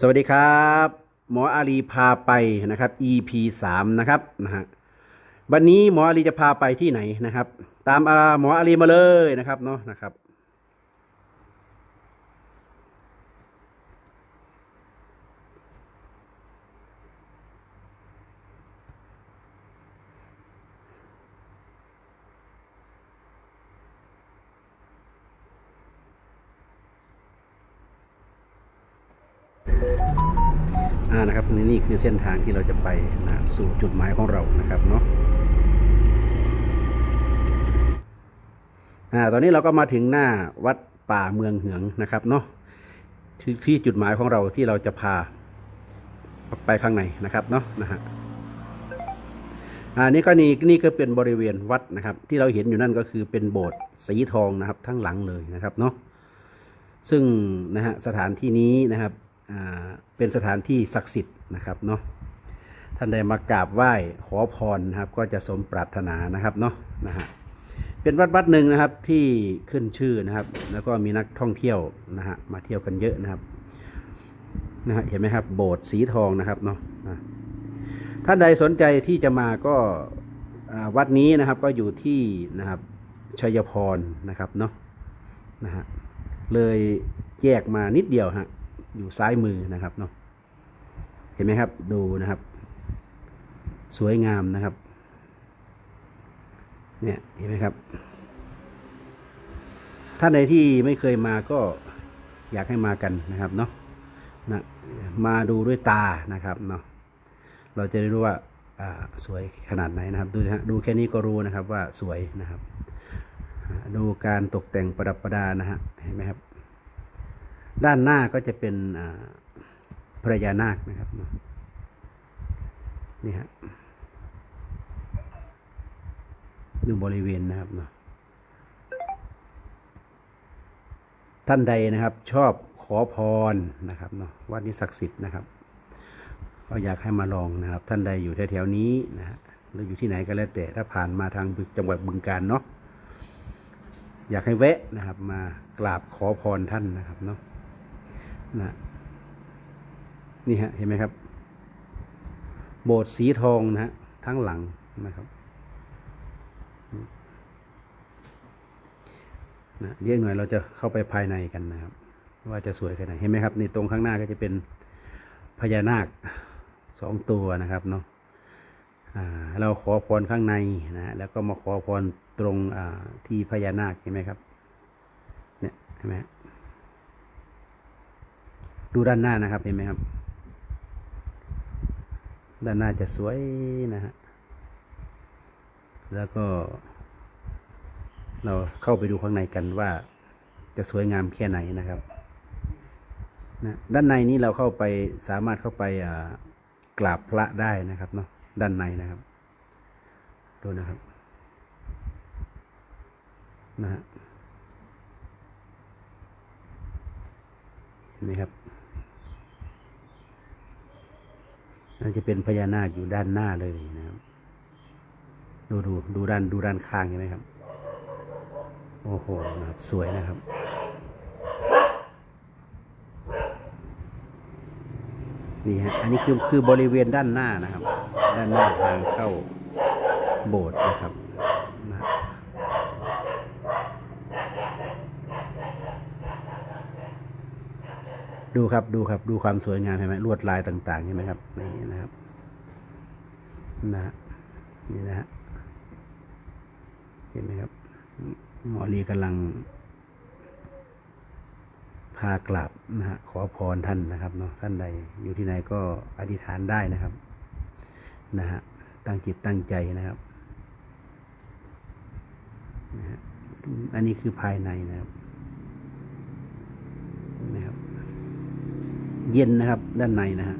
สวัสดีครับ หมออาลีพาไปนะครับ EP สามนะครับนะฮะวันนี้หมออาลีจะพาไปที่ไหนนะครับ ตามอาหมออาลีมาเลยนะครับเนาะนะครับ อ่านะครับนี่นี่คือเส้นทางที่เราจะไปนะสู่จุดหมายของเรานะครับเนาะอ่าตอนนี้เราก็มาถึงหน้าวัดป่าเมืองเหืองนะครับเนาะที่ที่จุดหมายของเราที่เราจะพาไปข้างในนะครับเนาะนะฮะอ่านี่ก็นี่นี่ก็เป็นบริเวณวัดนะครับ ที่เราเห็นอยู่นั่นก็คือเป็นโบสถ์สีทองนะครับ ทั้งหลังเลยนะครับเนาะซึ่งนะฮะสถานที่นี้นะครับ เป็นสถานที่ศักดิ์สิทธิ์นะครับเนาะท่านใดมากราบไหว้ขอพรนะครับ ก็จะสมปรารถนานะครับเนาะนะฮะเป็นวัดวัดหนึ่งนะครับที่ขึ้นชื่อนะครับ แล้วก็มีนักท่องเที่ยวนะฮะมาเที่ยวกันเยอะนะครับนะฮะเห็นไหมครับโบสถ์สีทองนะครับเนาะท่านใดสนใจที่จะมาก็วัดนี้นะครับก็อยู่ที่นะครับชัยพรนะครับเนาะนะฮะเลยแยกมานิดเดียวฮะ อยู่ซ้ายมือนะครับเนาะเห็นไหมครับดูนะครับ สวยงามนะครับ เนี่ยเห็นไหมครับ ท่านใดที่ไม่เคยมาก็อยากให้มากันนะครับเนาะนะมาดูด้วยตานะครับเนาะเราจะได้รู้ว่าอ่าสวยขนาดไหนนะครับ ดูนะฮะดูแค่นี้ก็รู้นะครับว่าสวยนะครับ ดูการตกแต่งประดับประดานะฮะเห็นไหมครับ ด้านหน้าก็จะเป็นพระยานาคนะครับเนาะนี่ฮะดูบริเวณนะครับเนาะท่านใดนะครับ ชอบขอพรนะครับเนาะวัดนี้ศักดิ์สิทธิ์นะครับก็อยากให้มาลองนะครับ ท่านใดอยู่แถวๆนี้นะฮะหรืออยู่ที่ไหนก็แล้วแต่ถ้าผ่านมาทางจังหวัดบึงการเนาะอยากให้แวะนะครับ มากราบขอพรท่านนะครับเนาะ นะนี่ฮะ เห็นไหมครับ โบสถ์สีทองนะฮะทั้งหลังนะครับนะเดี๋ยวหน่อยเราจะเข้าไปภายในกันนะครับ ว่าจะสวยแค่ไหนเห็นไหมครับในตรงข้างหน้าก็จะเป็นพญานาคสองตัวนะครับเนาะอ่าเราขอพรข้างในนะแล้วก็มาขอพรตรงที่พญานาคเห็นไหมครับ เนี่ยเห็นไหมฮะ ดูด้านหน้านะครับเห็นไหมครับ ด้านหน้าจะสวยนะฮะแล้วก็ เราเข้าไปดูข้างในกันว่าจะสวยงามแค่ไหนนะครับนะด้านในนี้เราเข้าไปสามารถเข้าไปกราบพระได้นะครับเนาะด้านในนะครับ ดูนะครับนะฮะเห็นไหมครับ นั่นจะเป็นพญานาคอยู่ด้านหน้าเลยนะครับ ดูดูดูด้านดูด้านข้างเห็นไหมครับ โอ้โหนะครับสวยนะครับนี่ฮะอันนี้คือคือบริเวณด้านหน้านะครับ ด้านหน้าทางเข้าโบสถ์นะครับนะ ดูครับดูครับ ดูความสวยงามเห็นไหมลวดลายต่างๆเห็นไหมครับนี่นะครับนะนี่นะฮะเห็นไหมครับหมอลีกำลัง พากลับนะฮะขอพรท่านนะครับเนาะท่านใดอยู่ที่ไหนก็อธิษฐานได้นะครับนะฮะตั้งจิตตั้งใจนะครับนะฮะอันนี้คือภายในนะครับ เย็นนะครับ ด้านในนะฮะ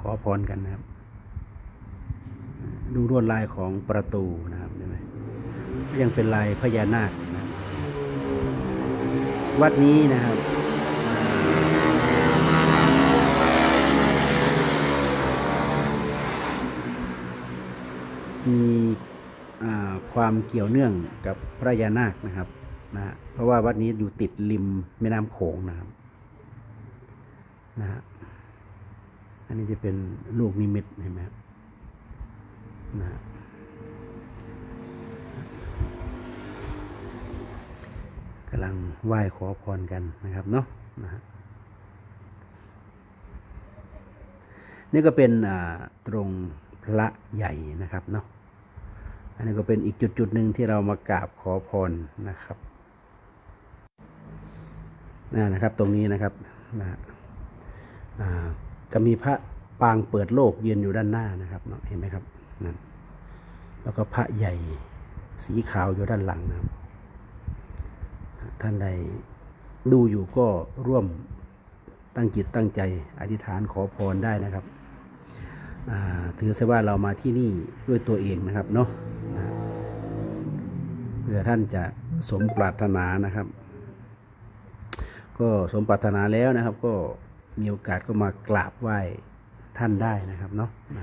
ขอพรกันนะครับ ดูลวดลายของประตูนะครับเห็นไหมยังเป็นลายพญานาคนะควัดนี้นะครับมีความเกี่ยวเนื่องกับพระยานาคนะครับ นะฮะเพราะว่าวัดนี้อยู่ติดริมแม่น้ำโขงนะครับนะฮะอันนี้จะเป็นลูกนิมิตเห็นไหมครับนะฮะกำลังไหว้ขอพรกันนะครับเนาะนะฮะนี่ก็เป็นตรงพระใหญ่นะครับเนาะอันนี้ก็เป็นอีกจุดจุดหนึ่งที่เรามากราบขอพรนะครับ นะครับ ตรงนี้นะครับนะจะมีพระปางเปิดโลกยืนอยู่ด้านหน้านะครับเนาะเห็นไหมครับนั่นแล้วก็พระใหญ่สีขาวอยู่ด้านหลังนะครับ ท่านใดดูอยู่ก็ร่วมตั้งจิตตั้งใจอธิษฐานขอพรได้นะครับถือซะว่าเรามาที่นี่ด้วยตัวเองนะครับเนาะเพื่อท่านจะสมปรารถนานะครับ ก็สมปรารถนาแล้วนะครับ ก็มีโอกาสก็มากราบไหว้ท่านได้นะครับเนาะนะ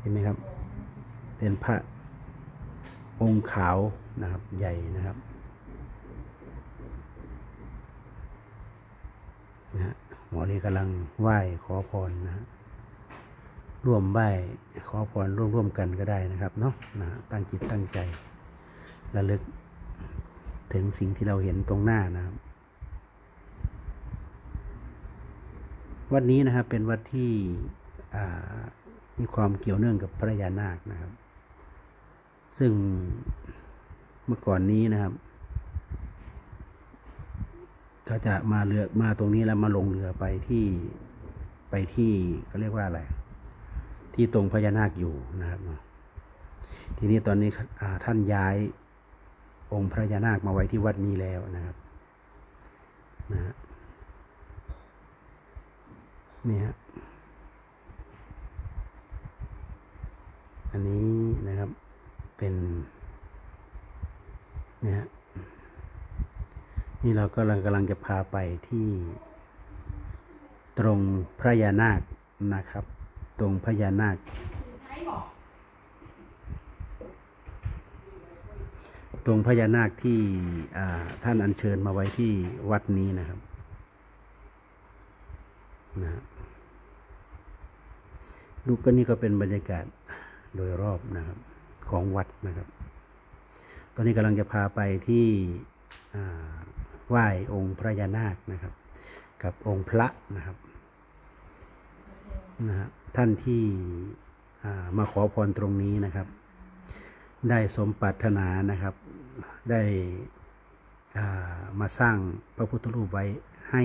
เห็นไหมครับ เป็นพระองค์ขาวนะครับ ใหญ่นะครับนะฮะหมอลีกำลังไหว้ขอพรนะฮะร่วมไหว้ขอพรร่วมร่วมกันก็ได้นะครับเนาะนะฮะตั้งจิตตั้งใจระลึกถึงสิ่งที่เราเห็นตรงหน้านะครับ วัดนี้นะครับเป็นวัดที่มีความเกี่ยวเนื่องกับพระยานาคนะครับ ซึ่งเมื่อก่อนนี้นะครับก็จะมาเรือมาตรงนี้แล้วมาลงเรือไปที่ไปที่เขาเรียกว่าอะไร ที่ตรงพญานาคอยู่นะครับ ทีนี้ตอนนี้ท่านย้ายองค์พระยานาคมาไว้ที่วัดนี้แล้วนะครับ นะฮะ นี่ฮะ อันนี้นะครับเป็นเนี่ยฮะ นี่เรากำลังกำลังจะพาไปที่ตรงพระยานาคนะครับ ตรงพญานาค ตรงพญานาคที่ท่านอัญเชิญมาไว้ที่วัดนี้นะครับ นะฮะ ดูก็นี่ก็เป็นบรรยากาศโดยรอบนะครับของวัดนะครับ ตอนนี้กำลังจะพาไปที่อ่าไหว้องค์พระยานาคนะครับ กับองค์พระนะครับนะฮะท่านที่ามาขอพรตรงนี้นะครับ ได้สมปรารถนานะครับ ได้ามาสร้างพระพุทธรูปไว้ให้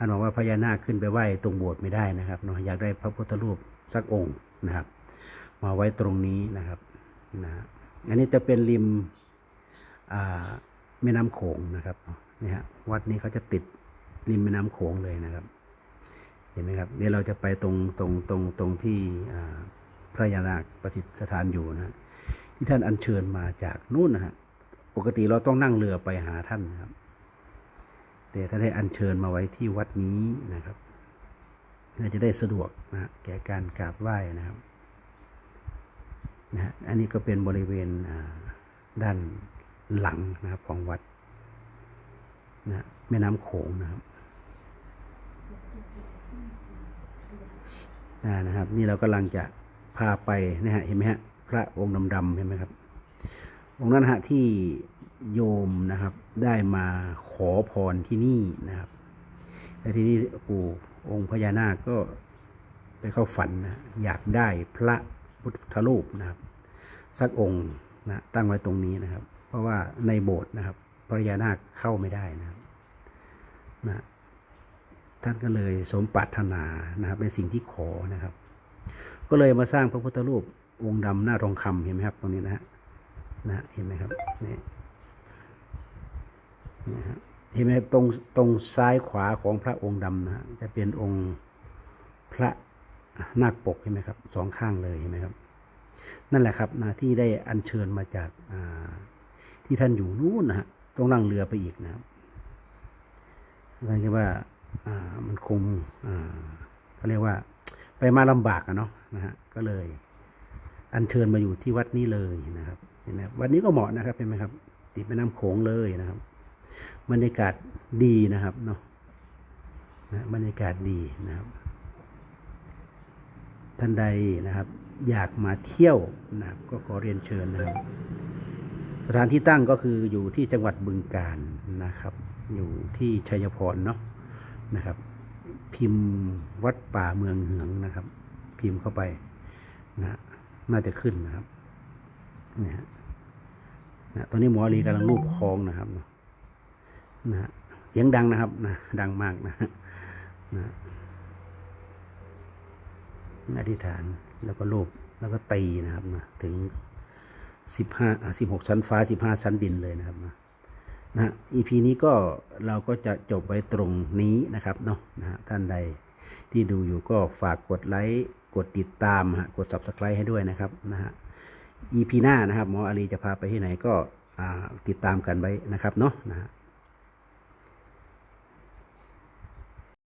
ท่านบอกว่าพญานาคขึ้นไปไหว้ตรงโบสถ์ไม่ได้นะครับเนาะอยากได้พระพุทธรูปสักองค์นะครับ มาไว้ตรงนี้นะครับนะอันนี้จะเป็นริมแม่น้ำโขงนะครับนี่ฮะวัดนี้เขาจะติดริมแม่น้ำโขงเลยนะครับ เห็นไหมครับเดี๋ยวเราจะไปตรงตรงตรงตรงที่พระยานาคประดิษฐานอยู่นะที่ท่านอัญเชิญมาจากนู่นนะฮะปกติเราต้องนั่งเรือไปหาท่านนะครับ แต่ท่านให้อัญเชิญมาไว้ที่วัดนี้นะครับน่าจะได้สะดวกนะฮะแก่การกราบไหว้นะครับนะฮะอันนี้ก็เป็นบริเวณด้านหลังนะครับของวัดนะฮะแม่น้ำโขงนะครับนะครับ นี่เรากำลังจะพาไปนะฮะเห็นไหมฮะพระองค์ดำๆเห็นไหมครับ องค์นั้นฮะที่ โยมนะครับ ได้มาขอพรที่นี่นะครับและที่นี่ปู่องค์พญานาคก็ไปเข้าฝันนะอยากได้พระพุทธรูปนะครับ สักองค์นะตั้งไว้ตรงนี้นะครับ เพราะว่าในโบสถ์นะครับพญานาคเข้าไม่ได้นะครับนะท่านก็เลยสมปรารถนานะครับในสิ่งที่ขอนะครับ ก็เลยมาสร้างพระพุทธรูปองค์ดำหน้าทองคำเห็นไหมครับ ตรงนี้นะฮะนะฮะเห็นไหมครับนี่ นี่ฮะเห็นไหมครับตรงตรงซ้ายขวาของพระองค์ดำนะฮะจะเป็นองค์พระนาคปกเห็นไหมครับสองข้างเลยเห็นไหมครับ นั่นแหละครับนะที่ได้อัญเชิญมาจากอ่าที่ท่านอยู่นู่นนะฮะต้องนั่งเรือไปอีกนะครับนั่นคือว่าอ่ามันคงอ่าเขาเรียกว่า ไปมาลำบากอะเนาะนะฮะก็เลย อัญเชิญมาอยู่ที่วัดนี้เลยนะครับเห็นไหมวัดนี้ก็เหมาะนะครับเห็นไหมครับ ติดแม่น้ำโขงเลยนะครับ บรรยากาศดีนะครับเนาะนะบรรยากาศดีนะครับ ท่านใดนะครับ อยากมาเที่ยวนะครับก็ขอเรียนเชิญนะครับสถานที่ตั้งก็คืออยู่ที่จังหวัดบึงกาฬนะครับ อยู่ที่ชัยพรเนาะนะครับ พิมพ์วัดป่าเมืองเหืองนะครับ พิมพ์เข้าไปนะน่าจะขึ้นนะครับเนี่ยฮะนะตอนนี้หมอลีกำลังรูปคลองนะครับ นะเสียงดังนะครับนะดังมากนะฮะนะอธิษฐานแล้วก็รูปแล้วก็ตีนะครับนะถึงสิบห้าสิบหกชั้นฟ้าสิบห้าชั้นดินเลยนะครับนะนะฮะ EP นี้ก็เราก็จะจบไว้ตรงนี้นะครับเนาะนะท่านใดที่ดูอยู่ก็ฝากกดไลค์กดติดตามฮะกด subscribe ให้ด้วยนะครับนะฮะ EP หน้านะครับหมออาลีจะพาไปที่ไหนก็ติดตามกันไว้นะครับเนาะนะฮะ